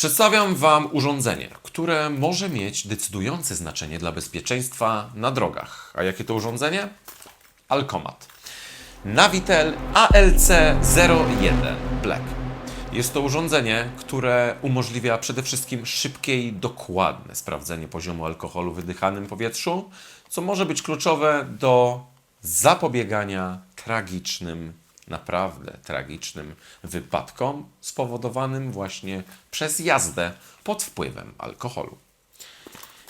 Przedstawiam Wam urządzenie, które może mieć decydujące znaczenie dla bezpieczeństwa na drogach. A jakie to urządzenie? Alkomat. Navitel ALC01 Black. Jest to urządzenie, które umożliwia przede wszystkim szybkie i dokładne sprawdzenie poziomu alkoholu w wydychanym powietrzu, co może być kluczowe do zapobiegania tragicznym, naprawdę tragicznym wypadkom spowodowanym właśnie przez jazdę pod wpływem alkoholu.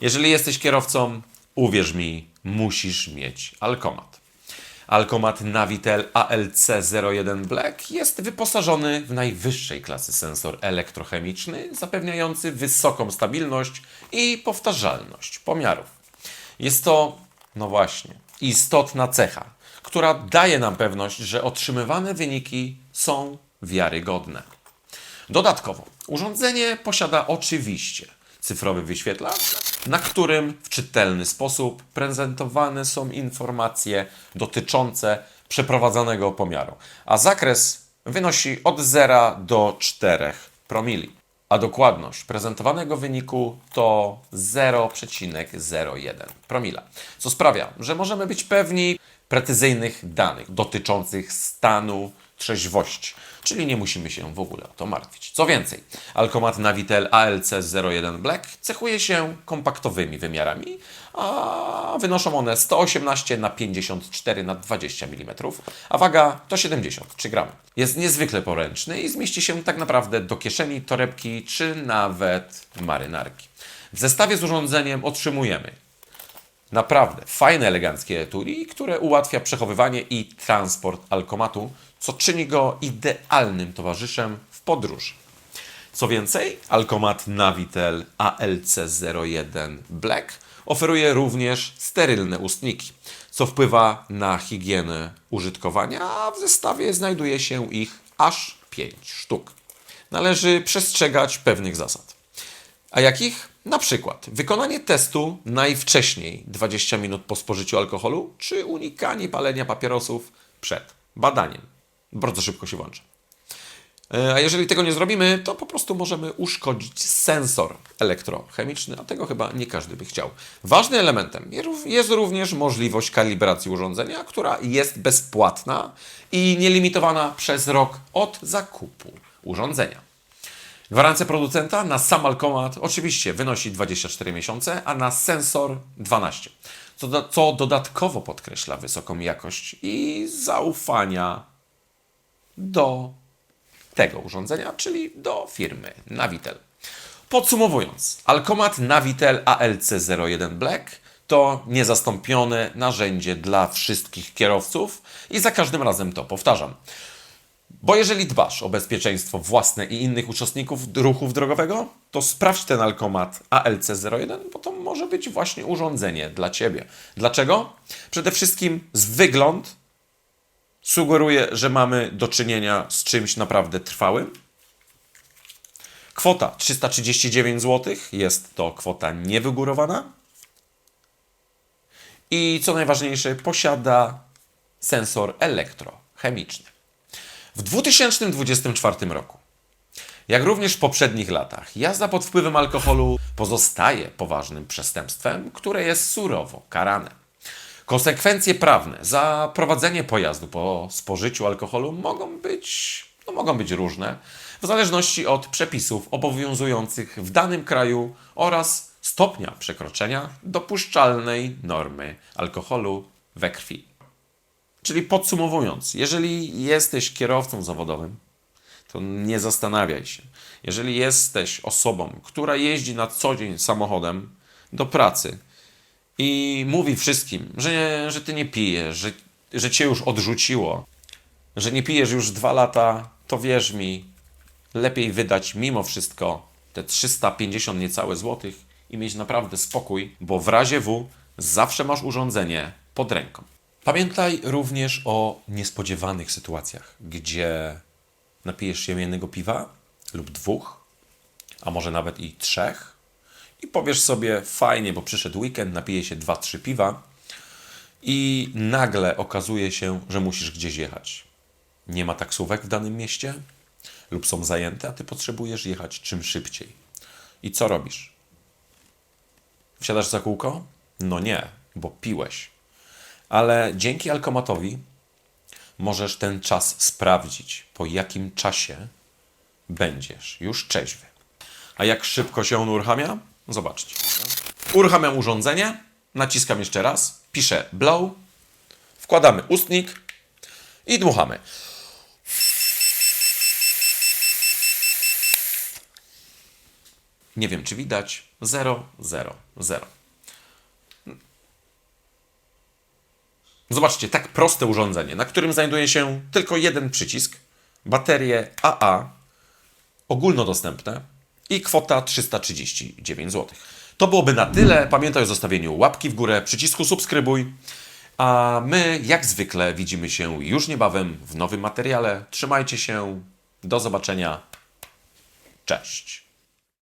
Jeżeli jesteś kierowcą, uwierz mi, musisz mieć alkomat. Alkomat Navitel ALC01 Black jest wyposażony w najwyższej klasy sensor elektrochemiczny, zapewniający wysoką stabilność i powtarzalność pomiarów. Jest to, no właśnie, istotna cecha, która daje nam pewność, że otrzymywane wyniki są wiarygodne. Dodatkowo, urządzenie posiada oczywiście cyfrowy wyświetlacz, na którym w czytelny sposób prezentowane są informacje dotyczące przeprowadzanego pomiaru, a zakres wynosi od 0 do 4 promili, a dokładność prezentowanego wyniku to 0,01 promila, co sprawia, że możemy być pewni precyzyjnych danych dotyczących stanu trzeźwości, czyli nie musimy się w ogóle o to martwić. Co więcej, Alkomat Navitel ALC01 Black cechuje się kompaktowymi wymiarami, a wynoszą one 118 na 54 na 20 mm, a waga to 73 gramy. Jest niezwykle poręczny i zmieści się tak naprawdę do kieszeni, torebki czy nawet marynarki. W zestawie z urządzeniem otrzymujemy Naprawdę fajne, eleganckie etui, które ułatwia przechowywanie i transport alkomatu, co czyni go idealnym towarzyszem w podróży. Co więcej, alkomat Navitel ALC01 Black oferuje również sterylne ustniki, co wpływa na higienę użytkowania, a w zestawie znajduje się ich aż 5 sztuk. Należy przestrzegać pewnych zasad. A jakich? Na przykład wykonanie testu najwcześniej 20 minut po spożyciu alkoholu, czy unikanie palenia papierosów przed badaniem. Bardzo szybko się włącza. E, A jeżeli tego nie zrobimy, to po prostu możemy uszkodzić sensor elektrochemiczny, a tego chyba nie każdy by chciał. Ważnym elementem jest również możliwość kalibracji urządzenia, która jest bezpłatna i nielimitowana przez rok od zakupu urządzenia. Gwarancja producenta na sam alkomat oczywiście wynosi 24 miesiące, a na sensor 12, co, do, co dodatkowo podkreśla wysoką jakość i zaufania do tego urządzenia, czyli do firmy Navitel. Podsumowując, Alkomat Navitel ALC01 Black to niezastąpione narzędzie dla wszystkich kierowców i za każdym razem to powtarzam. Bo jeżeli dbasz o bezpieczeństwo własne i innych uczestników ruchu drogowego, to sprawdź ten alkomat ALC01, bo to może być właśnie urządzenie dla Ciebie. Dlaczego? Przede wszystkim z wygląd sugeruje, że mamy do czynienia z czymś naprawdę trwałym. Kwota 339 zł jest to kwota niewygórowana. I co najważniejsze, posiada sensor elektrochemiczny. W 2024 roku, jak również w poprzednich latach, jazda pod wpływem alkoholu pozostaje poważnym przestępstwem, które jest surowo karane. Konsekwencje prawne za prowadzenie pojazdu po spożyciu alkoholu mogą być, no mogą być różne, w zależności od przepisów obowiązujących w danym kraju oraz stopnia przekroczenia dopuszczalnej normy alkoholu we krwi. Czyli podsumowując, jeżeli jesteś kierowcą zawodowym, to nie zastanawiaj się. Jeżeli jesteś osobą, która jeździ na co dzień samochodem do pracy i mówi wszystkim, że, że ty nie pijesz, że, że cię już odrzuciło, że nie pijesz już dwa lata, to wierz mi, lepiej wydać mimo wszystko te 350 niecałe złotych i mieć naprawdę spokój, bo w razie W zawsze masz urządzenie pod ręką. Pamiętaj również o niespodziewanych sytuacjach, gdzie napijesz się jednego piwa lub dwóch, a może nawet i trzech i powiesz sobie fajnie, bo przyszedł weekend, napiję się dwa, trzy piwa i nagle okazuje się, że musisz gdzieś jechać. Nie ma taksówek w danym mieście, lub są zajęte, a ty potrzebujesz jechać czym szybciej. I co robisz? Wsiadasz za kółko? No nie, bo piłeś. Ale dzięki alkomatowi możesz ten czas sprawdzić, po jakim czasie będziesz już trzeźwy. A jak szybko się on uruchamia? Zobaczcie. Uruchamiam urządzenie, naciskam jeszcze raz, piszę blow, wkładamy ustnik i dmuchamy. Nie wiem, czy widać. 0, 0, 0. Zobaczcie, tak proste urządzenie, na którym znajduje się tylko jeden przycisk, baterie AA, ogólnodostępne i kwota 339 zł. To byłoby na tyle. Pamiętaj o zostawieniu łapki w górę, przycisku subskrybuj. A my, jak zwykle, widzimy się już niebawem w nowym materiale. Trzymajcie się. Do zobaczenia. Cześć.